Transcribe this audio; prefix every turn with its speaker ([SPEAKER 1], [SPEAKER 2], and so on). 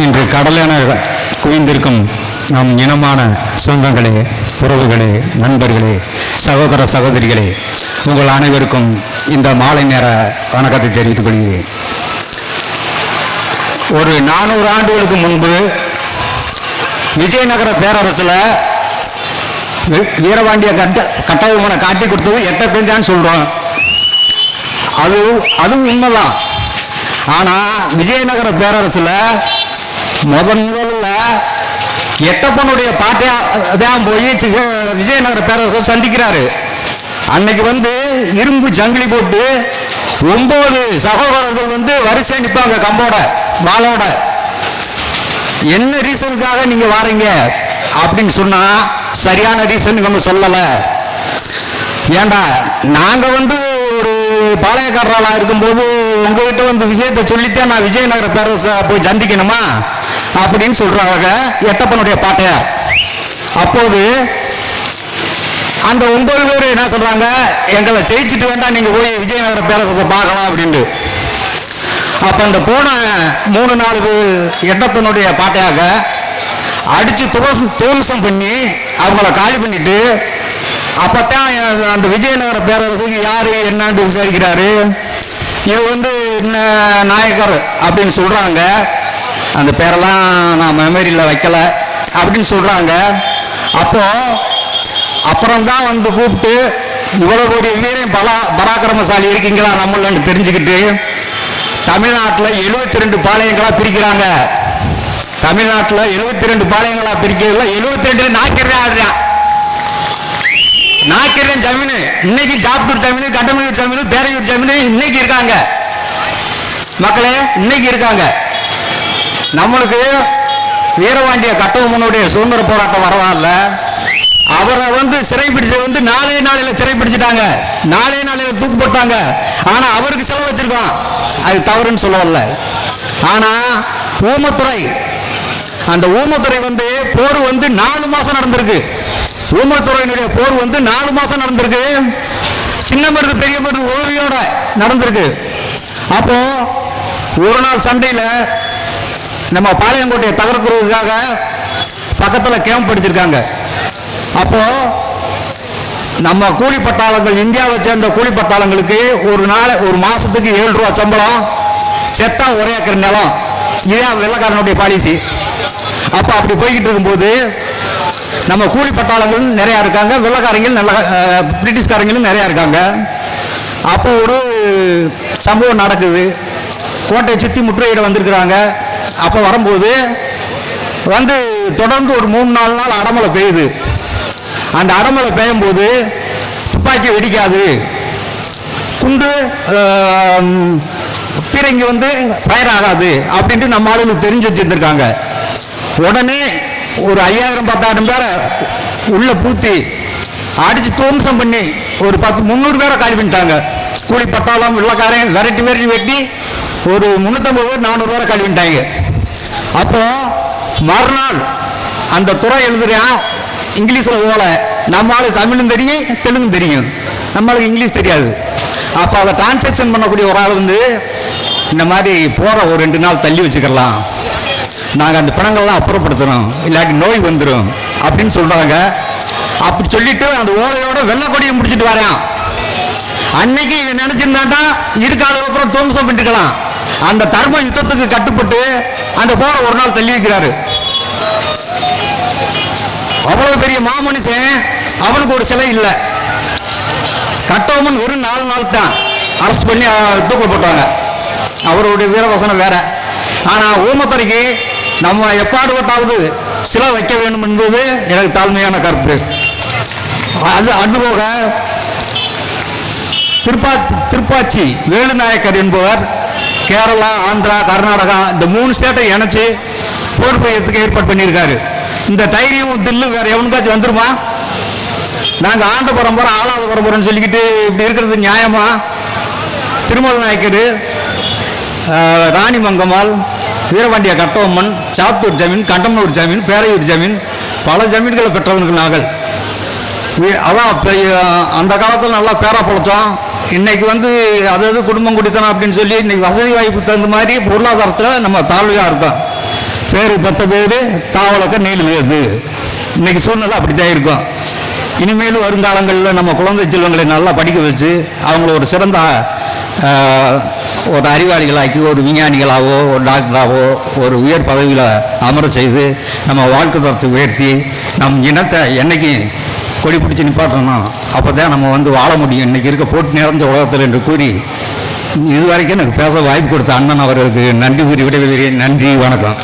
[SPEAKER 1] இன்று கடலென குவிந்திருக்கும் நம் இனமான சொந்தங்களே உறவுகளே நண்பர்களே சகோதர சகோதரிகளே உங்கள் அனைவருக்கும் இந்த மாலை நேர வணக்கத்தை தெரிவித்துக் கொள்கிறேன். ஒரு நானூறு ஆண்டுகளுக்கு முன்பு விஜயநகர பேரரசில் வீ- வீரபாண்டிய கட்ட கட்டபொம்மனை காட்டி கொடுத்தது எட்ட பெஞ்சான்னு சொல்கிறோம் அது அதுவும் உண்மைதான். ஆனால் விஜயநகர பேரரசில் முதன் முதல்ல எட்டப்பனுடைய பாட்டையா தான் போய் விஜயநகர பேரரசை சந்திக்கிறாரு. அன்னைக்கு வந்து இரும்பு ஜங்கிலி போட்டு ஒன்பது சகோதரர்கள் வந்து வரிசை நிற்பாங்க கம்போட வாளோட என்ன ரீசனுக்காக நீங்க வாரீங்க? அப்படின்னு சொன்னா சரியான ரீசன் இவங்க சொல்லல. ஏண்டா நாங்க வந்து ஒரு பாளையக்காரராளா இருக்கும்போது உங்ககிட்ட வந்து விஷயத்தை சொல்லித்தான் நான் விஜயநகர பேரரசை போய் சந்திக்கணுமா? அப்படின்னு சொல்றாங்க எட்டப்பனுடைய பாட்டையார் அப்போது அந்த ஒன்பது பேர் என்ன சொல்றாங்க? எங்களை ஜெயிச்சுட்டு வேண்டாம் நீங்க போய் விஜயநகர பேரரசை பார்க்கலாம் அப்படின்ட்டு. அப்ப அந்த போன மூணு நாலு எட்டப்பனுடைய பாட்டையாக அடிச்சு துவசு துவம்சம் பண்ணி அவங்கள காலி பண்ணிட்டு அப்பத்தான் அந்த விஜயநகர பேரரசுக்கு யாரு என்னன்னு விசாரிக்கிறாரு? இது வந்து என்ன நாயக்கர் அப்படின்னு சொல்றாங்க. அந்த பேரெல்லாம் நான் மெமரியில் வைக்கல அப்படின்னு சொல்கிறாங்க அப்போ அப்புறம் தான் வந்து கூப்பிட்டு இவ்வளோ கோடி வீரம் பலா பராக்கிரமசாலி இருக்கீங்களா நம்மளன்னு தெரிஞ்சுக்கிட்டு தமிழ்நாட்டில் 72 ரெண்டு பாளையங்களாக பிரிக்கிறாங்க. தமிழ்நாட்டில் 72 ரெண்டு பாளையங்களா பிரிக்கிறதுல 72 ரெண்டு நாக்கிறேன் ஆடுறான் நாக்கிறேன் ஜமீன் இன்னைக்கு ஜாப்டூர் ஜமீன் கட்டமையூர் ஜமீன் பேரையூர் ஜமீன் இன்னைக்கு இருக்காங்க. மக்களே இன்னைக்கு இருக்காங்க. நம்மளுக்கு வீரவாண்டிய கட்டபொம்மனுடைய சுதந்திர போராட்டம் வரலாறுல அவரை வந்து சிறை பிடிச்சது வந்து நாலே நாளையில சிறை பிடிச்சிட்டாங்க நாலே நாளையில தூக்கு போட்டாங்க. ஆனா அவருக்கு செலவு வச்சிருக்கோம் அது தவறுன்னு சொல்ல வரல. ஆனா ஊமத்துறை அந்த ஊமத்துறை வந்து போர் வந்து நாலு மாசம் நடந்திருக்கு. ஊமத்துறையினுடைய போர் வந்து நாலு மாசம் நடந்திருக்கு. சின்ன மருந்து பெரிய மருந்து உதவியோட நடந்திருக்கு. அப்போ ஒரு நாள் சண்டையில் நம்ம பாளையங்கோட்டையை தகர்க்கிறதுக்காக பக்கத்தில் கேம்ப் படிச்சிருக்காங்க. அப்போ நம்ம கூலி பட்டாளங்கள் இந்தியாவை சேர்ந்த கூலி பட்டாளங்களுக்கு ஒரு நாள் ஒரு மாசத்துக்கு ஏழு ரூபா சம்பளம். செத்தா ஒரே ஏக்கர் நிலம். இதே வெள்ளக்காரனுடைய பாலிசி அப்போ அப்படி போய்கிட்டு இருக்கும்போது நம்ம கூலி பட்டாளங்கள் நிறையா இருக்காங்க வெள்ளக்காரங்களும் நல்ல பிரிட்டிஷ்காரங்களும் நிறையா இருக்காங்க. அப்போ ஒரு சம்பவம் நடக்குது. கோட்டையை சுற்றி முற்றுகையிட வந்திருக்கிறாங்க. அப்போ வரும்போது வந்து தொடர்ந்து ஒரு மூணு நாலு நாள் அடமலை பெய்யுது. அந்த அடமலை பெய்யும்போது துப்பாக்கி வெடிக்காது. குண்டு ஆம், பீரங்கி வந்து ஃபயர் ஆகாது அப்படின்ட்டு நம்ம ஆளுங்களுக்கு தெரிஞ்சு வச்சுருந்துருக்காங்க. உடனே ஒரு ஐயாயிரம் பத்தாயிரம் பேரை உள்ளே பூத்தி அடித்து துவம்சம் பண்ணி ஒரு பத்து முந்நூறு பேரை காலி பண்ணிட்டாங்க. கூலி பட்டாளம் வெள்ளக்காரன் விரட்டி விரட்டி வெட்டி ஒரு முந்நூற்றம்பது பேர் நானூறு பேரை காலி பண்ணிட்டாங்க. அப்போ மறுநாள் அந்த துறை எழுதுறான் இங்கிலீஷில் ஓலை நம்மளுக்கு தமிழும் தெரியும் தெலுங்கும் தெரியும். நம்மளுக்கு இங்கிலீஷ் தெரியாது. அப்போ அதை டிரான்சாக்ஷன் பண்ணக்கூடிய ஒரு ஆள் வந்து இந்த மாதிரி போகிற ஒரு ரெண்டு நாள் தள்ளி வச்சுக்கலாம் நாங்கள் அந்த பிணங்கள்லாம் அப்புறப்படுத்துகிறோம் இல்லாட்டி நோய் வந்துடும் அப்படின்னு சொல்கிறாங்க அப்படி சொல்லிட்டு அந்த ஓலையோட வெள்ளக்கொடியை முடிச்சிட்டு வரேன். அன்னைக்கு இவன் நினைச்சிருந்தாட்டா இருக்காத அப்புறம் தோம்சம் பண்ணிருக்கலாம் அந்த தர்ம யுத்தத்துக்கு கட்டுப்பட்டு அந்த போரை ஒரு நாள் தள்ளி வைக்கிறாரு. அவ்வளவு பெரிய மாமனுஷன் அவனுக்கு ஒரு சிலை இல்லை. கட்டோமன் ஒரு நாலு நாள் தான் அரெஸ்ட் பண்ணி அஹ், தூக்க போட்டாங்க அவருடைய வீரவசனம் வேற. ஆனா ஊமத்தரைக்கு நம்ம எப்பாடுபட்டாவது சிலை வைக்க வேண்டும் என்பது எனக்கு தாழ்மையான கருத்து. அது அனுபவ திருப்பா திருப்பாச்சி வேலுநாயக்கர் என்பவர் கேரளா ஆந்திரா கர்நாடகா இந்த மூணு ஸ்டேட்டை இணைச்சி போர் புரியத்துக்கு ஏற்பாடு பண்ணியிருக்காரு. இந்த தைரியம் தில்லு வேற எவனுக்காச்சும் வந்துருமா? நாங்கள் ஆண்ட பரம்பரை ஆளாத பரம்பரைன்னு சொல்லிக்கிட்டு இப்படி இருக்கிறது நியாயமா? திருமல நாயக்கர் ராணி மங்கம்மாள் வீரபாண்டிய கட்டபொம்மன் சாத்தூர் ஜமீன் கண்டமனூர் ஜமீன் பேரையூர் ஜமீன் பல ஜமீன்களை பெற்றவர்கள் நாங்கள். அதான் அந்த காலத்தில் நல்லா பேரா பொழைச்சோம் இன்னைக்கு வந்து அதாவது குடும்பம் குடித்தனம் அப்படின்னு சொல்லி இன்னைக்கு வசதி வாய்ப்பு தகுந்த மாதிரி பொருளாதாரத்தில் நம்ம தாழ்வையாக இருக்கோம். பேர் பத்த பேர் தாவலக்க நீள் வேது இன்னைக்கு சூழ்நிலை அப்படித்தான் இருக்கும். இனிமேலும் வருங்காலங்களில் நம்ம குழந்தை செல்வங்களை நல்லா படிக்க வச்சு அவங்கள ஒரு சிறந்த ஒரு அறிவாளிகளாக்கி ஒரு விஞ்ஞானிகளாகவோ ஒரு டாக்டராகவோ ஒரு உயர் பதவியில் அமர செய்து நம்ம வாழ்க்கை தரத்தை உயர்த்தி நம் இனத்தை என்றைக்கும் கொடி பிடிச்சி நிப்பாட்டணும் அப்போ தான் நம்ம வந்து வாழ முடியும். இன்றைக்கி இருக்க போட்டு நிறைந்த உலகத்தில் என்று கூறி இதுவரைக்கும் எனக்கு பேச வாய்ப்பு கொடுத்த அண்ணன் அவர்களுக்கு நன்றி கூறி விடைபெறுகிறேன். நன்றி வணக்கம்.